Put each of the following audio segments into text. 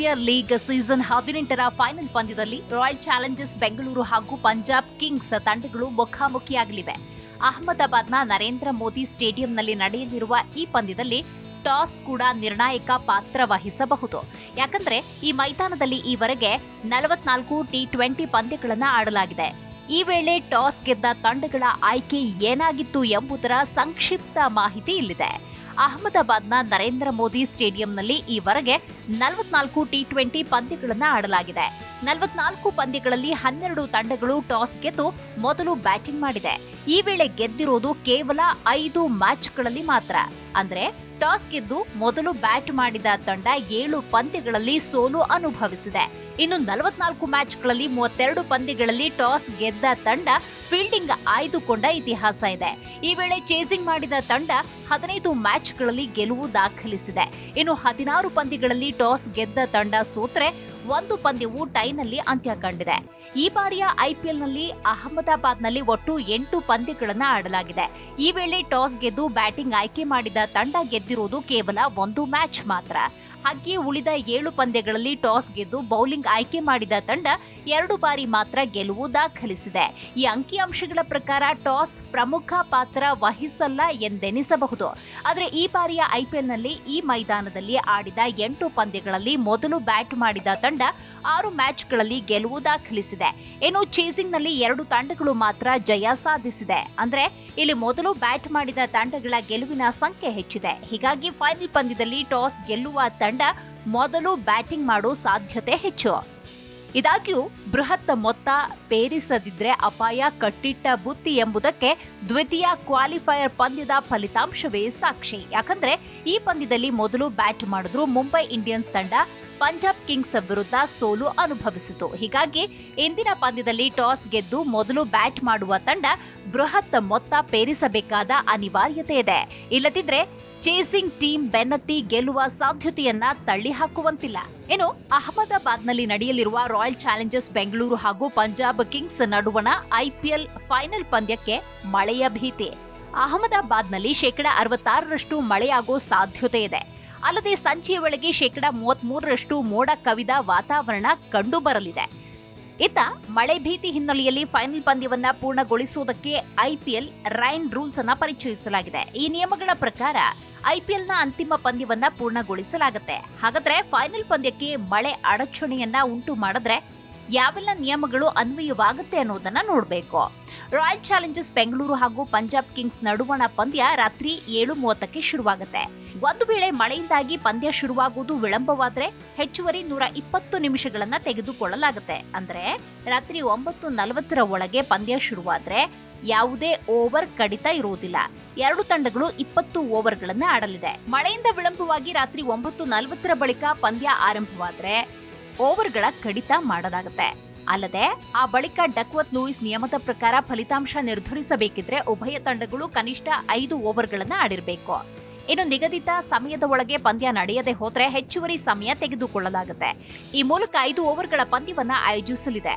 Premier League season ಹದಿನೆಂಟರ final ಪಂದ್ಯದಲ್ಲಿ Royal Challengers Bengaluru ಹಾಗೂ ಪಂಜಾಬ್ ಕಿಂಗ್ಸ್ ತಂಡಗಳು ಮುಖಾಮುಖಿಯಾಗಲಿವೆ. ಅಹಮದಾಬಾದ್ನ ನರೇಂದ್ರ ಮೋದಿ ಸ್ಟೇಡಿಯಂನಲ್ಲಿ ನಡೆಯಲಿರುವ ಈ ಪಂದ್ಯದಲ್ಲಿ ಟಾಸ್ ಕೂಡ ನಿರ್ಣಾಯಕ ಪಾತ್ರ ವಹಿಸಬಹುದು. ಯಾಕಂದ್ರೆ ಈ ಮೈದಾನದಲ್ಲಿ ಈವರೆಗೆ ನಲವತ್ನಾಲ್ಕು ಟಿ ಟ್ವೆಂಟಿ ಪಂದ್ಯಗಳನ್ನು ಆಡಲಾಗಿದೆ. ಈ ವೇಳೆ ಟಾಸ್ ಗೆದ್ದ ತಂಡಗಳ ಆಯ್ಕೆ ಏನಾಗಿತ್ತು ಎಂಬುದರ ಸಂಕ್ಷಿಪ್ತ ಮಾಹಿತಿ ಇಲ್ಲಿದೆ. ಅಹಮದಾಬಾದ್ನ ನರೇಂದ್ರ ಮೋದಿ ಸ್ಟೇಡಿಯಂನಲ್ಲಿ ಈವರೆಗೆ ನಲವತ್ನಾಲ್ಕು ಟಿ ಟ್ವೆಂಟಿ ಪಂದ್ಯಗಳನ್ನು ಆಡಲಾಗಿದೆ. ನಲವತ್ನಾಲ್ಕು ಪಂದ್ಯಗಳಲ್ಲಿ ಹನ್ನೆರಡು ತಂಡಗಳು ಟಾಸ್ ಗೆದ್ದು ಮೊದಲು ಬ್ಯಾಟಿಂಗ್ ಮಾಡಿದೆ. ಈ ವೇಳೆ ಗೆದ್ದಿರೋದು ಕೇವಲ ಐದು ಮ್ಯಾಚ್ಗಳಲ್ಲಿ ಮಾತ್ರ. ಅಂದ್ರೆ ಟಾಸ್ ಗೆದ್ದು ಮೊದಲು ಬ್ಯಾಟ್ ಮಾಡಿದ ತಂಡ ಏಳು ಪಂದ್ಯಗಳಲ್ಲಿ ಸೋಲು ಅನುಭವಿಸಿದೆ. ಇನ್ನು ನಲವತ್ನಾಲ್ಕು ಮ್ಯಾಚ್ಗಳಲ್ಲಿ ಮೂವತ್ತೆರಡು ಪಂದ್ಯಗಳಲ್ಲಿ ಟಾಸ್ ಗೆದ್ದ ತಂಡ ಫೀಲ್ಡಿಂಗ್ ಆಯ್ದುಕೊಂಡ ಇತಿಹಾಸ ಇದೆ. ಈ ವೇಳೆ ಚೇಸಿಂಗ್ ಮಾಡಿದ ತಂಡ ಹದಿನೈದು ಮ್ಯಾಚ್ಗಳಲ್ಲಿ ಗೆಲುವು ದಾಖಲಿಸಿದೆ. ಇನ್ನು ಹದಿನಾರು ಪಂದ್ಯಗಳಲ್ಲಿ ಟಾಸ್ ಗೆದ್ದ ತಂಡ ಸೋತ್ರೆ ಒಂದು ಪಂದ್ಯವು ಟೈನಲ್ಲಿ ಅಂತ್ಯ ಕಂಡಿದೆ ಈ ಬಾರಿಯ ಐಪಿಎಲ್ನಲ್ಲಿ ಅಹಮದಾಬಾದ್ನಲ್ಲಿ ಒಟ್ಟು ಎಂಟು ಪಂದ್ಯಗಳನ್ನು ಆಡಲಾಗಿದೆ. ಈ ವೇಳೆ ಟಾಸ್ ಗೆದ್ದು ಬ್ಯಾಟಿಂಗ್ ಆಯ್ಕೆ ಮಾಡಿದ ತಂಡ ಗೆದ್ದಿರುವುದು ಕೇವಲ ಒಂದು ಮ್ಯಾಚ್ ಮಾತ್ರ. ಹಾಗೆಯೇ ಉಳಿದ ಏಳು ಪಂದ್ಯಗಳಲ್ಲಿ ಟಾಸ್ ಗೆದ್ದು ಬೌಲಿಂಗ್ ಆಯ್ಕೆ ಮಾಡಿದ ತಂಡ ಎರಡು ಬಾರಿ ಮಾತ್ರ ಗೆಲುವು ದಾಖಲಿಸಿದೆ. ಈ ಅಂಕಿಅಂಶಗಳ ಪ್ರಕಾರ ಟಾಸ್ ಪ್ರಮುಖ ಪಾತ್ರ ವಹಿಸಲ್ಲ ಎಂದೆನಿಸಬಹುದು. ಆದರೆ ಈ ಬಾರಿಯ ಐಪಿಎಲ್ನಲ್ಲಿ ಈ ಮೈದಾನದಲ್ಲಿ ಆಡಿದ ಎಂಟು ಪಂದ್ಯಗಳಲ್ಲಿ ಮೊದಲು ಬ್ಯಾಟ್ ಮಾಡಿದ ತಂಡ ಆರು ಮ್ಯಾಚ್ಗಳಲ್ಲಿ ಗೆಲುವು ದಾಖಲಿಸಿದೆ. ಇನ್ನು ಚೇಸಿಂಗ್ನಲ್ಲಿ ಎರಡು ತಂಡಗಳು ಮಾತ್ರ ಜಯ ಸಾಧಿಸಿದೆ. ಅಂದ್ರೆ ಇಲ್ಲಿ ಮೊದಲು ಬ್ಯಾಟ್ ಮಾಡಿದ ತಂಡಗಳ ಗೆಲುವಿನ ಸಂಖ್ಯೆ ಹೆಚ್ಚಿದೆ. ಹೀಗಾಗಿ ಫೈನಲ್ ಪಂದ್ಯದಲ್ಲಿ ಟಾಸ್ ಗೆಲ್ಲುವ ತಂಡ ಮೊದಲು ಬ್ಯಾಟಿಂಗ್ ಮಾಡೋ ಸಾಧ್ಯತೆ ಹೆಚ್ಚು. ಇದಾಗ್ಯೂ ಬೃಹತ್ ಮೊತ್ತ ಪೇರಿಸದಿದ್ರೆ ಅಪಾಯ ಕಟ್ಟಿಟ್ಟ ಬುತ್ತಿ ಎಂಬುದಕ್ಕೆ ದ್ವಿತೀಯ ಕ್ವಾಲಿಫೈಯರ್ ಪಂದ್ಯದ ಫಲಿತಾಂಶವೇ ಸಾಕ್ಷಿ. ಯಾಕಂದ್ರೆ ಈ ಪಂದ್ಯದಲ್ಲಿ ಮೊದಲು ಬ್ಯಾಟ್ ಮಾಡಿದ್ರು ಮುಂಬೈ ಇಂಡಿಯನ್ಸ್ ತಂಡ ಪಂಜಾಬ್ ಕಿಂಗ್ಸ್ ವಿರುದ್ಧ ಸೋಲು ಅನುಭವಿಸಿತು. ಹೀಗಾಗಿ ಇಂದಿನ ಪಂದ್ಯದಲ್ಲಿ ಟಾಸ್ ಗೆದ್ದು ಮೊದಲು ಬ್ಯಾಟ್ ಮಾಡುವ ತಂಡ ಬೃಹತ್ ಮೊತ್ತ ಪೇರಿಸಬೇಕಾದ ಅನಿವಾರ್ಯತೆ ಇದೆ. ಇಲ್ಲದಿದ್ರೆ ಚೇಸಿಂಗ್ ಟೀಮ್ ಬೆನ್ನತ್ತಿ ಗೆಲ್ಲುವ ಸಾಧ್ಯತೆಯನ್ನ ತಳ್ಳಿ ಹಾಕುವಂತಿಲ್ಲ ಇನ್ನು ಅಹಮದಾಬಾದ್ನಲ್ಲಿ ನಡೆಯಲಿರುವ ರಾಯಲ್ ಚಾಲೆಂಜರ್ಸ್ ಬೆಂಗಳೂರು ಹಾಗೂ ಪಂಜಾಬ್ ಕಿಂಗ್ಸ್ ನಡುವಣ ಐಪಿಎಲ್ ಫೈನಲ್ ಪಂದ್ಯಕ್ಕೆ ಮಳೆಯ ಭೀತಿ. ಅಹಮದಾಬಾದ್ನಲ್ಲಿ ಶೇಕಡ ಅರವತ್ತಾರರಷ್ಟು ಮಳೆಯಾಗೋ ಸಾಧ್ಯತೆ ಇದೆ. ಅಲ್ಲದೆ ಸಂಜೆಯ ಒಳಗೆ ಶೇಕಡ ಮೂವತ್ಮೂರರಷ್ಟು ಮೋಡ ಕವಿದ ವಾತಾವರಣ ಕಂಡುಬರಲಿದೆ. ಇತ್ತ ಮಳೆ ಭೀತಿ ಹಿನ್ನೆಲೆಯಲ್ಲಿ ಫೈನಲ್ ಪಂದ್ಯವನ್ನ ಪೂರ್ಣಗೊಳಿಸುವುದಕ್ಕೆ ಐಪಿಎಲ್ ರೈನ್ ರೂಲ್ಸ್ ಅನ್ನ ಪರಿಚಯಿಸಲಾಗಿದೆ. ಈ ನಿಯಮಗಳ ಪ್ರಕಾರ ಐಪಿಎಲ್ನ ಅಂತಿಮ ಪಂದ್ಯವನ್ನ ಪೂರ್ಣಗೊಳಿಸಲಾಗುತ್ತೆ. ಹಾಗಾದ್ರೆ ಫೈನಲ್ ಪಂದ್ಯಕ್ಕೆ ಮಳೆ ಅಡಚಣೆಯನ್ನ ಉಂಟು ಮಾಡಿದ್ರೆ ಯಾವೆಲ್ಲ ನಿಯಮಗಳು ಅನ್ವಯವಾಗುತ್ತೆ ಅನ್ನೋದನ್ನ ನೋಡಬೇಕು. ರಾಯಲ್ ಚಾಲೆಂಜರ್ಸ್ ಬೆಂಗಳೂರು ಹಾಗೂ ಪಂಜಾಬ್ ಕಿಂಗ್ಸ್ ನಡುವಣ ಪಂದ್ಯ ರಾತ್ರಿ ಏಳು ಮೂವತ್ತಕ್ಕೆ ಶುರುವಾಗುತ್ತೆ. ಒಂದು ವೇಳೆ ಮಳೆಯಿಂದಾಗಿ ಪಂದ್ಯ ಶುರುವಾಗುವುದು ವಿಳಂಬವಾದರೆ ಹೆಚ್ಚುವರಿ ನೂರ ಇಪ್ಪತ್ತು ನಿಮಿಷಗಳನ್ನ ತೆಗೆದುಕೊಳ್ಳಲಾಗುತ್ತೆ. ಅಂದ್ರೆ ರಾತ್ರಿ ಒಂಬತ್ತು ನಲವತ್ತರ ಒಳಗೆ ಪಂದ್ಯ ಶುರುವಾದ್ರೆ ಯಾವುದೇ ಓವರ್ ಕಡಿತ ಇರುವುದಿಲ್ಲ. ಎರಡು ತಂಡಗಳು ಇಪ್ಪತ್ತು ಓವರ್ಗಳನ್ನು ಆಡಲಿದೆ. ಮಳೆಯಿಂದ ವಿಳಂಬವಾಗಿ ರಾತ್ರಿ ಒಂಬತ್ತು ನಲವತ್ತರ ಬಳಿಕ ಪಂದ್ಯ ಆರಂಭವಾದ್ರೆ ಓವರ್ಗಳ ಕಡಿತ ಮಾಡಲಾಗುತ್ತೆ. ಅಲ್ಲದೆ, ಆ ಬಳಿಕ ಡಕ್ವತ್ ಲೂಯಿಸ್ ನಿಯಮದ ಪ್ರಕಾರ ಫಲಿತಾಂಶ ನಿರ್ಧರಿಸಬೇಕಿದ್ರೆ ಉಭಯ ತಂಡಗಳು ಕನಿಷ್ಠ ಐದು ಓವರ್ಗಳನ್ನು ಆಡಿರಬೇಕು. ಇನ್ನು ನಿಗದಿತ ಸಮಯದ ಒಳಗೆ ಪಂದ್ಯ ನಡೆಯದೆ ಹೋದ್ರೆ ಹೆಚ್ಚುವರಿ ಸಮಯ ತೆಗೆದುಕೊಳ್ಳಲಾಗುತ್ತೆ. ಈ ಮೂಲಕ ಐದು ಓವರ್ಗಳ ಪಂದ್ಯವನ್ನ ಆಯೋಜಿಸಲಿದೆ.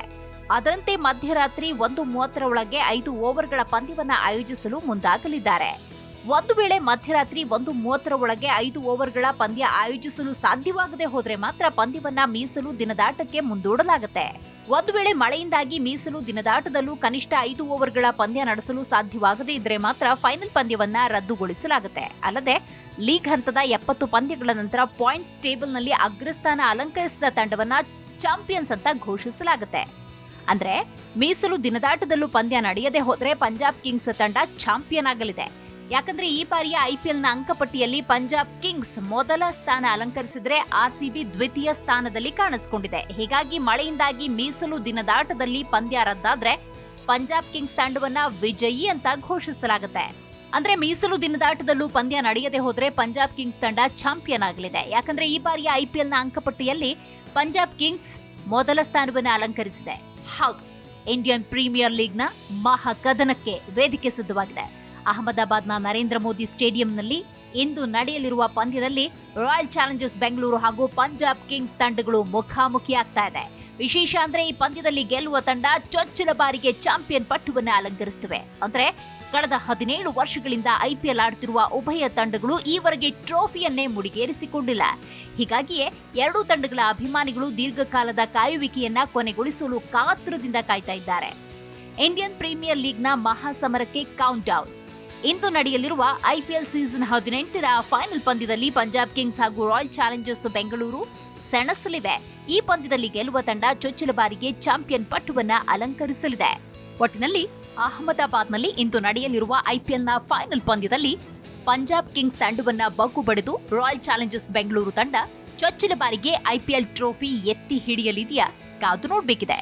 ಅದರಂತೆ ಮಧ್ಯರಾತ್ರಿ ಒಂದು ಮೂವತ್ತರ ಒಳಗೆ ಐದು ಓವರ್ಗಳ ಪಂದ್ಯವನ್ನ ಆಯೋಜಿಸಲು ಮುಂದಾಗಲಿದ್ದಾರೆ. ಒಂದು ವೇಳೆ ಮಧ್ಯರಾತ್ರಿ ಒಂದು ಮೂವತ್ತರ ಒಳಗೆ ಐದು ಓವರ್ಗಳ ಪಂದ್ಯ ಆಯೋಜಿಸಲು ಸಾಧ್ಯವಾಗದೆ ಹೋದರೆ ಮಾತ್ರ ಪಂದ್ಯವನ್ನ ಮೀಸಲು ದಿನದಾಟಕ್ಕೆ ಮುಂದೂಡಲಾಗುತ್ತೆ. ಒಂದು ವೇಳೆ ಮಳೆಯಿಂದಾಗಿ ಮೀಸಲು ದಿನದಾಟದಲ್ಲೂ ಕನಿಷ್ಠ ಐದು ಓವರ್ಗಳ ಪಂದ್ಯ ನಡೆಸಲು ಸಾಧ್ಯವಾಗದೇ ಇದ್ರೆ ಮಾತ್ರ ಫೈನಲ್ ಪಂದ್ಯವನ್ನ ರದ್ದುಗೊಳಿಸಲಾಗುತ್ತೆ. ಅಲ್ಲದೆ ಲೀಗ್ ಹಂತದ ಎಪ್ಪತ್ತು ಪಂದ್ಯಗಳ ನಂತರ ಪಾಯಿಂಟ್ಸ್ ಟೇಬಲ್ನಲ್ಲಿ ಅಗ್ರಸ್ಥಾನ ಅಲಂಕರಿಸಿದ ತಂಡವನ್ನ ಚಾಂಪಿಯನ್ಸ್ ಅಂತ ಘೋಷಿಸಲಾಗುತ್ತೆ. ಅಂದ್ರೆ ಮೀಸಲು ದಿನದಾಟದಲ್ಲೂ ಪಂದ್ಯ ನಡೆಯದೆ ಹೋದ್ರೆ ಪಂಜಾಬ್ ಕಿಂಗ್ಸ್ ತಂಡ ಚಾಂಪಿಯನ್ ಆಗಲಿದೆ. ಯಾಕಂದ್ರೆ ಈ ಬಾರಿಯ ನ ಅಂಕಪಟ್ಟಿಯಲ್ಲಿ ಪಂಜಾಬ್ ಕಿಂಗ್ಸ್ ಮೊದಲ ಸ್ಥಾನ ಅಲಂಕರಿಸಿದ್ರೆ ಆರ್ಸಿಬಿ ದ್ವಿತೀಯ ಸ್ಥಾನದಲ್ಲಿ ಕಾಣಿಸಿಕೊಂಡಿದೆ. ಹೀಗಾಗಿ ಮಳೆಯಿಂದಾಗಿ ಮೀಸಲು ದಿನದಾಟದಲ್ಲಿ ಪಂದ್ಯ ರದ್ದಾದ್ರೆ ಪಂಜಾಬ್ ಕಿಂಗ್ಸ್ ತಂಡವನ್ನ ವಿಜಯಿ ಅಂತ ಘೋಷಿಸಲಾಗುತ್ತೆ. ಅಂದ್ರೆ ಮೀಸಲು ದಿನದಾಟದಲ್ಲೂ ಪಂದ್ಯ ನಡೆಯದೆ ಹೋದ್ರೆ ಪಂಜಾಬ್ ಕಿಂಗ್ಸ್ ತಂಡ ಚಾಂಪಿಯನ್ ಆಗಲಿದೆ. ಯಾಕಂದ್ರೆ ಈ ಬಾರಿಯ ನ ಅಂಕಪಟ್ಟಿಯಲ್ಲಿ ಪಂಜಾಬ್ ಕಿಂಗ್ಸ್ ಮೊದಲ ಸ್ಥಾನವನ್ನು ಅಲಂಕರಿಸಿದೆ. ಹೌದು, ಇಂಡಿಯನ್ ಪ್ರೀಮಿಯರ್ ಲೀಗ್ನ ಮಹಾಕದನಕ್ಕೆ ವೇದಿಕೆ ಸಿದ್ಧವಾಗಿದೆ. ಅಹಮದಾಬಾದ್ನ ನರೇಂದ್ರ ಮೋದಿ ಸ್ಟೇಡಿಯಂನಲ್ಲಿ ಇಂದು ನಡೆಯಲಿರುವ ಪಂದ್ಯದಲ್ಲಿ ರಾಯಲ್ ಚಾಲೆಂಜರ್ಸ್ ಬೆಂಗಳೂರು ಹಾಗೂ ಪಂಜಾಬ್ ಕಿಂಗ್ಸ್ ತಂಡಗಳು ಮುಖಾಮುಖಿಯಾಗ್ತಾ ಇದೆ. ವಿಶೇಷ ಅಂದ್ರೆ ಈ ಪಂದ್ಯದಲ್ಲಿ ಗೆಲ್ಲುವ ತಂಡ ಚೊಚ್ಚಲ ಬಾರಿಗೆ ಚಾಂಪಿಯನ್ ಪಟ್ಟುವನ್ನ ಅಲಂಕರಿಸುತ್ತವೆ. ಅಂದ್ರೆ ಕಳೆದ ಹದಿನೇಳು ವರ್ಷಗಳಿಂದ ಐಪಿಎಲ್ ಆಡುತ್ತಿರುವ ಉಭಯ ತಂಡಗಳು ಈವರೆಗೆ ಟ್ರೋಫಿಯನ್ನೇ ಮುಡಿಗೇರಿಸಿಕೊಂಡಿಲ್ಲ. ಹೀಗಾಗಿಯೇ ಎರಡೂ ತಂಡಗಳ ಅಭಿಮಾನಿಗಳು ದೀರ್ಘಕಾಲದ ಕಾಯುವಿಕೆಯನ್ನ ಕೊನೆಗೊಳಿಸಲು ಕಾತುರದಿಂದ ಕಾಯ್ತಾ ಇದ್ದಾರೆ. ಇಂಡಿಯನ್ ಪ್ರೀಮಿಯರ್ ಲೀಗ್ನ ಮಹಾಸಮರಕ್ಕೆ ಕೌಂಟ್ ಡೌನ್ ಇಂದು ನಡೆಯಲಿರುವ ಐಪಿಎಲ್ ಸೀಸನ್ ಹದಿನೆಂಟರ ಫೈನಲ್ ಪಂದ್ಯದಲ್ಲಿ ಪಂಜಾಬ್ ಕಿಂಗ್ಸ್ ಹಾಗೂ ರಾಯಲ್ ಚಾಲೆಂಜರ್ಸ್ ಬೆಂಗಳೂರು ಸೆಣಸಲಿವೆ. ಈ ಪಂದ್ಯದಲ್ಲಿ ಗೆಲ್ಲುವ ತಂಡ ಚೊಚ್ಚಲ ಬಾರಿಗೆ ಚಾಂಪಿಯನ್ ಪಟ್ಟುವನ್ನ ಅಲಂಕರಿಸಲಿದೆ. ಒಟ್ಟಿನಲ್ಲಿ ಅಹಮದಾಬಾದ್ನಲ್ಲಿ ಇಂದು ನಡೆಯಲಿರುವ ಐಪಿಎಲ್ನ ಫೈನಲ್ ಪಂದ್ಯದಲ್ಲಿ ಪಂಜಾಬ್ ಕಿಂಗ್ಸ್ ತಂಡವನ್ನ ಬಗ್ಗು ಬಡಿದು ರಾಯಲ್ ಚಾಲೆಂಜರ್ಸ್ ಬೆಂಗಳೂರು ತಂಡ ಚೊಚ್ಚಲ ಬಾರಿಗೆ ಐಪಿಎಲ್ ಟ್ರೋಫಿ ಎತ್ತಿ ಹಿಡಿಯಲಿದೆಯಾ? ಕಾದು ನೋಡಬೇಕಿದೆ.